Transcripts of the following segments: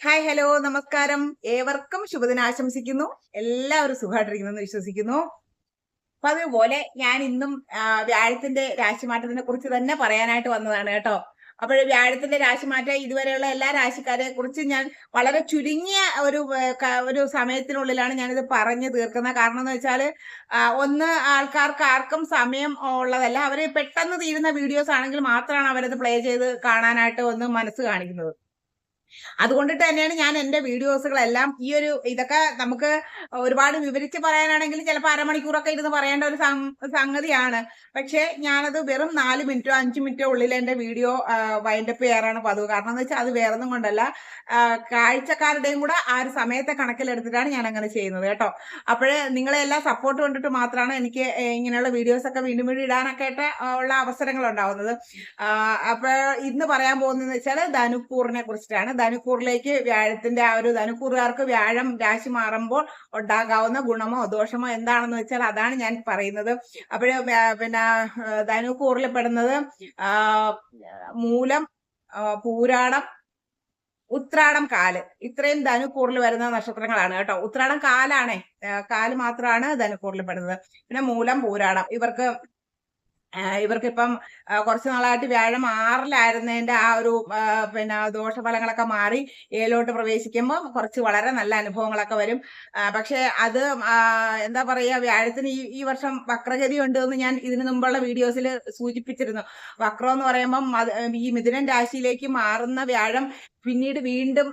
Hi hello നമസ്കാരം. ഏവർക്കും ശുഭദിനം ആശംസിക്കുന്നു. എല്ലാവരും സുഖമായിട്ടിരിക്കുന്നു വിശ്വസിക്കുന്നു. അപ്പൊ അതുപോലെ ഞാൻ ഇന്നും വ്യാഴത്തിന്റെ രാശിമാറ്റത്തിനെ കുറിച്ച് തന്നെ പറയാനായിട്ട് വന്നതാണ് കേട്ടോ. അപ്പോൾ വ്യാഴത്തിന്റെ രാശിമാറ്റം ഇതുവരെയുള്ള എല്ലാ രാശിക്കാരെ കുറിച്ച് ഞാൻ വളരെ ചുരുങ്ങിയ ഒരു ഒരു സമയത്തിനുള്ളിലാണ് ഞാനിത് പറഞ്ഞു തീർക്കുന്നത്. കാരണം എന്ന് വെച്ചാൽ ഒന്ന് ആൾക്കാർക്ക് ആർക്കും സമയം ഉള്ളതല്ല. അവർ പെട്ടെന്ന് തീരുന്ന വീഡിയോസ് ആണെങ്കിൽ മാത്രമാണ് അവരത് പ്ലേ ചെയ്ത് കാണാനായിട്ട് ഒന്ന് മനസ്സ് കാണിക്കുന്നത്. അതുകൊണ്ടിട്ട് തന്നെയാണ് ഞാൻ എന്റെ വീഡിയോസുകളെല്ലാം ഈ ഒരു ഇതൊക്കെ നമുക്ക് ഒരുപാട് വിവരിച്ച് പറയാനാണെങ്കിൽ ചിലപ്പോൾ അരമണിക്കൂറൊക്കെ ഇരുന്ന് പറയേണ്ട ഒരു സംഗതിയാണ്. പക്ഷേ ഞാനത് വെറും നാല് മിനിറ്റോ അഞ്ച് മിനിറ്റോ ഉള്ളിൽ എന്റെ വീഡിയോ വൈൻഡപ്പ് ചെയ്യാറാണ് പതിവ്. കാരണം എന്ന് വെച്ചാൽ അത് വേറൊന്നും കൊണ്ടല്ല. കാഴ്ചക്കാരുടെയും കൂടെ ആ ഒരു സമയത്തെ കണക്കിലെടുത്തിട്ടാണ് ഞാൻ അങ്ങനെ ചെയ്യുന്നത് കേട്ടോ. അപ്പോഴേ നിങ്ങളെ എല്ലാ സപ്പോർട്ട് കൊണ്ടിട്ട് മാത്രമാണ് എനിക്ക് ഇങ്ങനെയുള്ള വീഡിയോസൊക്കെ വീണ്ടും വീണ്ടും ഇടാനൊക്കെ ഉള്ള അവസരങ്ങൾ ഉണ്ടാവുന്നത് അപ്പോൾ ഇന്ന് പറയാൻ പോകുന്നതെന്ന് വെച്ചാൽ ധനുപൂറിനെ കുറിച്ചിട്ടാണ്. ധനുക്കൂറിലേക്ക് വ്യാഴത്തിന്റെ ആ ഒരു ധനുക്കൂറുകാർക്ക് വ്യാഴം രാശി മാറുമ്പോൾ ഉണ്ടാകാവുന്ന ഗുണമോ ദോഷമോ എന്താണെന്ന് വെച്ചാൽ അതാണ് ഞാൻ പറയുന്നത്. അപ്പോൾ പിന്നെ ധനുക്കൂറിൽ പെടുന്നത് മൂലം പൂരാടം ഉത്രാടം കാൽ. ഇത്രയും ധനുക്കൂറിൽ വരുന്ന നക്ഷത്രങ്ങളാണ് കേട്ടോ. ഉത്രാടം കാലാണേ. കാൽ മാത്രമാണ് ധനുക്കൂറിൽ പെടുന്നത്. പിന്നെ മൂലം പൂരാടം. ഇവർക്ക് ഇവർക്കിപ്പം കുറച്ച് നാളായിട്ട് വ്യാഴം ആറിലായിരുന്നതിന്റെ ആ ഒരു പിന്നെ ദോഷഫലങ്ങളൊക്കെ മാറി ഏലോട്ട് പ്രവേശിക്കുമ്പോൾ കുറച്ച് വളരെ നല്ല അനുഭവങ്ങളൊക്കെ വരും. പക്ഷേ അത് എന്താ പറയുക വ്യാഴത്തിന് ഈ ഈ വർഷം വക്രഗതി ഉണ്ട് എന്ന് ഞാൻ ഇതിനു മുമ്പുള്ള വീഡിയോസിൽ സൂചിപ്പിച്ചിരുന്നു. വക്രം എന്ന് പറയുമ്പം ഈ മിഥുനൻ രാശിയിലേക്ക് മാറുന്ന വ്യാഴം പിന്നീട് വീണ്ടും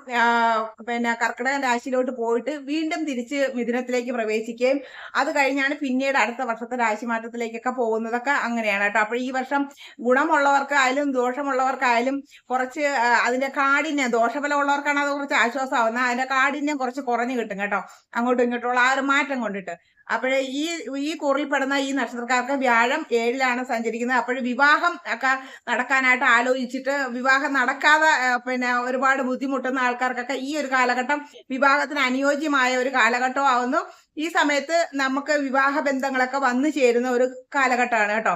പിന്നെ കർക്കിടക രാശിയിലോട്ട് പോയിട്ട് വീണ്ടും തിരിച്ച് മിഥുനത്തിലേക്ക് പ്രവേശിക്കുകയും അത് കഴിഞ്ഞാണ് പിന്നീട് അടുത്ത വർഷത്തെ രാശി രാശിമാറ്റത്തിലേക്കൊക്കെ പോകുന്നതൊക്കെ അങ്ങനെയാണ് കേട്ടോ. അപ്പോൾ ഈ വർഷം ഗുണമുള്ളവർക്കായാലും ദോഷമുള്ളവർക്കായാലും കുറച്ച് അതിന്റെ കാഠിന്യം ദോഷഫലം ഉള്ളവർക്കാണ് അത് കുറച്ച് ആശ്വാസമാവുന്നത്. അതിന്റെ കാഠിന്യം കുറച്ച് കുറഞ്ഞു കിട്ടും കേട്ടോ. അങ്ങോട്ടും ഇങ്ങോട്ടുള്ള ആ ഒരു മാറ്റം കൊണ്ടിട്ട്. അപ്പോഴേ ഈ ഈ കൂറിൽപ്പെടുന്ന ഈ നക്ഷത്രക്കാർക്ക് വ്യാഴം ഏഴിലാണ് സഞ്ചരിക്കുന്നത്. അപ്പോൾ വിവാഹം ഒക്കെ നടക്കാനായിട്ട് ആലോചിച്ചിട്ട് വിവാഹം നടക്കാതെ പിന്നെ പിന്നെ ഒരുപാട് ബുദ്ധിമുട്ടുന്ന ആൾക്കാർക്കൊക്കെ ഈ ഒരു കാലഘട്ടം വിവാഹത്തിന് അനുയോജ്യമായ ഒരു കാലഘട്ടമാവുന്നു. ഈ സമയത്ത് നമുക്ക് വിവാഹ ബന്ധങ്ങളൊക്കെ വന്നു ചേരുന്ന ഒരു കാലഘട്ടമാണ് കേട്ടോ.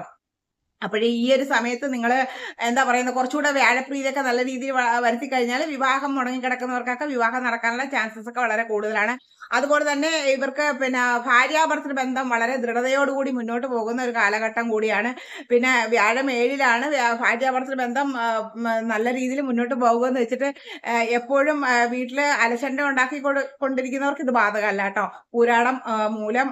അപ്പോഴേ ഈ ഒരു സമയത്ത് നിങ്ങൾ എന്താ പറയുന്നത് കുറച്ചുകൂടെ വ്യാഴപ്രീതിയൊക്കെ നല്ല രീതിയിൽ വരുത്തി കഴിഞ്ഞാൽ വിവാഹം മുടങ്ങി കിടക്കുന്നവർക്കൊക്കെ വിവാഹം നടക്കാനുള്ള ചാൻസസ് ഒക്കെ വളരെ കൂടുതലാണ്. അതുപോലെ തന്നെ ഇവർക്ക് പിന്നെ ഭാര്യാഭർത്തൃ ബന്ധം വളരെ ദൃഢതയോടുകൂടി മുന്നോട്ട് പോകുന്ന ഒരു കാലഘട്ടം കൂടിയാണ്. പിന്നെ വ്യാഴം ഏഴിലാണ് ഭാര്യാഭർത്തൃ ബന്ധം നല്ല രീതിയിൽ മുന്നോട്ട് പോകുമെന്ന് വെച്ചിട്ട് എപ്പോഴും വീട്ടിൽ അലശണ്ട ഉണ്ടാക്കി കൊണ്ടിരിക്കുന്നവർക്ക് ഇത് ബാധകമല്ല കേട്ടോ. പൂരാടം മൂലം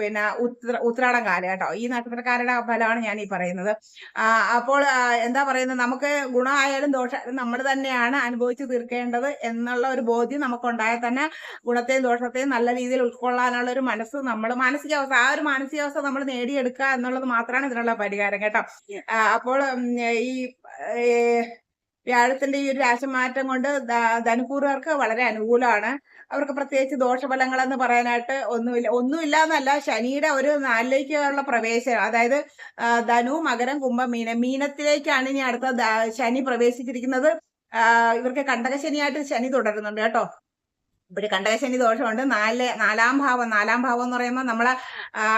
പിന്നെ ഉത്ര ഉത്രാടം കാലം കേട്ടോ. ഈ നക്ഷത്രക്കാരുടെ ഫലമാണ് ഞാൻ ഈ പറയുന്നത്. ആ, അപ്പോൾ എന്താ പറയുന്നത്? നമുക്ക് ഗുണമായാലും ദോഷമായാലും നമ്മൾ തന്നെയാണ് അനുഭവിച്ചു തീർക്കേണ്ടത് എന്നുള്ള ഒരു ബോധ്യം നമുക്കുണ്ടായാൽ തന്നെ ഗുണത്തെയും ദോഷത്തെയും നല്ല രീതിയിൽ ഉൾക്കൊള്ളാനുള്ള ഒരു മനസ്സ് നമ്മൾ മാനസികാവസ്ഥ ആ ഒരു മാനസികാവസ്ഥ നമ്മൾ നേടിയെടുക്കുക എന്നുള്ളത് മാത്രമാണ് ഇതിനുള്ള പരിഹാരം കേട്ടോ. അപ്പോൾ ഈ വ്യാഴത്തിന്റെ ഈ ഒരു രാശിമാറ്റം കൊണ്ട് ധനുപൂർവർക്ക് വളരെ അനുകൂലമാണ്. അവർക്ക് പ്രത്യേകിച്ച് ദോഷഫലങ്ങൾ എന്ന് പറയാനായിട്ട് ഒന്നുമില്ല. ഒന്നുമില്ല എന്നല്ല ശനിയുടെ ഒരു നാലിലേക്കുള്ള പ്രവേശനം അതായത് ധനു മകരം കുംഭം മീനം മീനത്തിലേക്കാണ് ഇനി അടുത്ത ശനി പ്രവേശിച്ചിരിക്കുന്നത്. ഇവർക്ക് കണ്ടക ശനിയായിട്ട് ശനി തുടരുന്നുണ്ട് കേട്ടോ. ഇവിടെ കണ്ടകശനി ദോഷമുണ്ട്. നാല് നാലാം ഭാവം നാലാം ഭാവം എന്ന് പറയുമ്പോൾ നമ്മളെ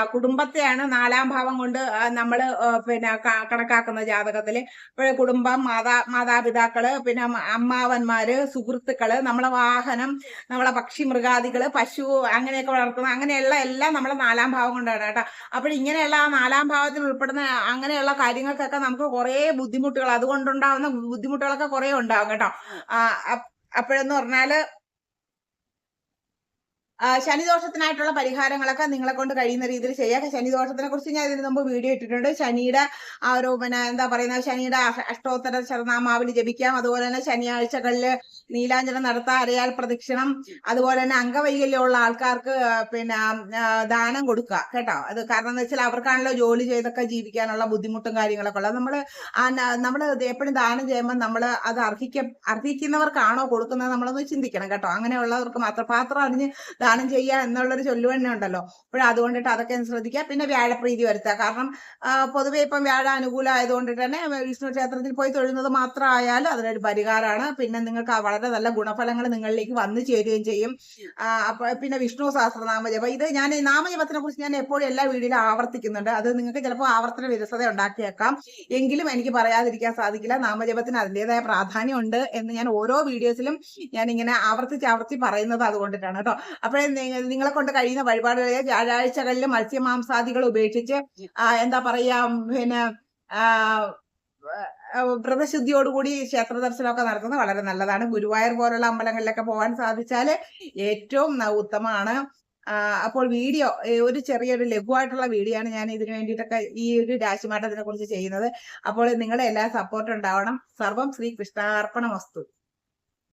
കുടുംബത്തെയാണ് നാലാം ഭാവം കൊണ്ട് നമ്മൾ പിന്നെ കണക്കാക്കുന്ന ജാതകത്തിൽ ഇപ്പോൾ കുടുംബം മാതാ മാതാപിതാക്കൾ പിന്നെ അമ്മ- അമ്മാവന്മാര് സുഹൃത്തുക്കൾ നമ്മളെ വാഹനം നമ്മളെ പക്ഷി മൃഗാദികൾ പശു അങ്ങനെയൊക്കെ വളർത്തുന്ന അങ്ങനെയുള്ള എല്ലാം നമ്മളെ നാലാം ഭാവം കൊണ്ടാണ് കേട്ടോ. അപ്പോൾ ഇങ്ങനെയുള്ള ആ നാലാം ഭാവത്തിൽ ഉൾപ്പെടുന്ന അങ്ങനെയുള്ള കാര്യങ്ങൾക്കൊക്കെ നമുക്ക് കുറേ ബുദ്ധിമുട്ടുകൾ അതുകൊണ്ടുണ്ടാവുന്ന ബുദ്ധിമുട്ടുകളൊക്കെ കുറേ ഉണ്ടാവും കേട്ടോ. അപ്പോഴെന്ന് പറഞ്ഞാൽ ആ, ശനിദോഷത്തിനായിട്ടുള്ള പരിഹാരങ്ങളൊക്കെ നിങ്ങളെ കൊണ്ട് കഴിയുന്ന രീതിയിൽ ചെയ്യാം. ശനിദോഷത്തിനെ കുറിച്ച് ഞാൻ ഇതിന് മുമ്പ് വീഡിയോ ഇട്ടിട്ടുണ്ട്. ശനിയുടെ ആ ഒരു പിന്നെ എന്താ പറയുന്നത് ശനിയുടെ അഷ- അഷ്ടോത്തര ശതനാമാവലി ജപിക്കാം. അതുപോലെ തന്നെ ശനിയാഴ്ചകളിൽ നീലാഞ്ജനം നടത്താൻ അറിയാൽ പ്രദക്ഷിണം. അതുപോലെ തന്നെ അംഗവൈകല്യമുള്ള ആൾക്കാർക്ക് പിന്നെ ദാനം കൊടുക്കുക. കേട്ടോ? അത് കാരണം എന്ന് വെച്ചാൽ അവർക്കാണല്ലോ ജോലി ചെയ്തൊക്കെ ജീവിക്കാനുള്ള ബുദ്ധിമുട്ടും കാര്യങ്ങളൊക്കെ ഉള്ളത്. നമ്മൾ നമ്മൾ എപ്പോഴും ദാനം ചെയ്യുമ്പോൾ നമ്മൾ അത് അർഹിക്ക അർഹിക്കുന്നവർക്കാണോ കൊടുക്കുന്നത് നമ്മളൊന്ന് ചിന്തിക്കണം കേട്ടോ. അങ്ങനെയുള്ളവർക്ക് മാത്രം പാത്രം അറിഞ്ഞ് ദാനം ചെയ്യുക എന്നുള്ളൊരു ചൊല്ലുവന്നെ ഉണ്ടല്ലോ. അപ്പോൾ അതുകൊണ്ടിട്ട് അതൊക്കെ ശ്രദ്ധിക്കുക. പിന്നെ വ്യാഴപ്രീതി വരുത്തുക. കാരണം പൊതുവേ ഇപ്പം വ്യാഴ അനുകൂലമായതുകൊണ്ടിട്ട് തന്നെ വിഷ്ണു ക്ഷേത്രത്തിൽ പോയി തൊഴുന്നത് മാത്രമായാലും അതിനൊരു പരിഹാരമാണ്. പിന്നെ നിങ്ങൾക്ക് വളരെ നല്ല ഗുണഫലങ്ങൾ നിങ്ങളിലേക്ക് വന്നു ചേരുകയും ചെയ്യും. അപ്പോൾ അപ്പൊ പിന്നെ വിഷ്ണു സഹസ്രനാമജപം. ഇത് ഞാൻ നാമജപത്തിനെ കുറിച്ച് ഞാൻ എപ്പോഴും എല്ലാ വീഡിയോയിലും ആവർത്തിക്കുന്നുണ്ട്. അത് നിങ്ങൾക്ക് ചിലപ്പോൾ ആവർത്തന വിരസത ഉണ്ടാക്കിയേക്കാം. എങ്കിലും എനിക്ക് പറയാതിരിക്കാൻ സാധിക്കില്ല. നാമജപത്തിന് അതിന്റെതായ പ്രാധാന്യമുണ്ട് എന്ന് ഞാൻ ഓരോ വീഡിയോസിലും ഞാൻ ഇങ്ങനെ ആവർത്തിച്ച് ആവർത്തി പറയുന്നത് അതുകൊണ്ടിട്ടാണ് കേട്ടോ. അപ്പോഴേ നി- നിങ്ങളെ കൊണ്ട് കഴിയുന്ന വഴിപാടുകളിൽ വ്യാഴാഴ്ചകളിൽ മത്സ്യമാംസാദികൾ ഉപേക്ഷിച്ച് എന്താ പറയാ പിന്നെ വ്രതശുദ്ധിയോടുകൂടി ക്ഷേത്ര ദർശനമൊക്കെ നടത്തുന്നത് വളരെ നല്ലതാണ്. ഗുരുവായൂർ പോലുള്ള അമ്പലങ്ങളിലൊക്കെ പോകാൻ സാധിച്ചാൽ ഏറ്റവും ഉത്തമമാണ്. അപ്പോൾ വീഡിയോ ഒരു ചെറിയൊരു ലഘുവായിട്ടുള്ള വീഡിയോ ആണ് ഞാൻ ഇതിനു വേണ്ടിയിട്ടൊക്കെ ഈ ഒരു രാശിമാറ്റത്തിനെ കുറിച്ച് ചെയ്യുന്നത്. അപ്പോൾ നിങ്ങളുടെ എല്ലാ സപ്പോർട്ട് ഉണ്ടാവണം. സർവം ശ്രീ കൃഷ്ണാർപ്പണ വസ്തു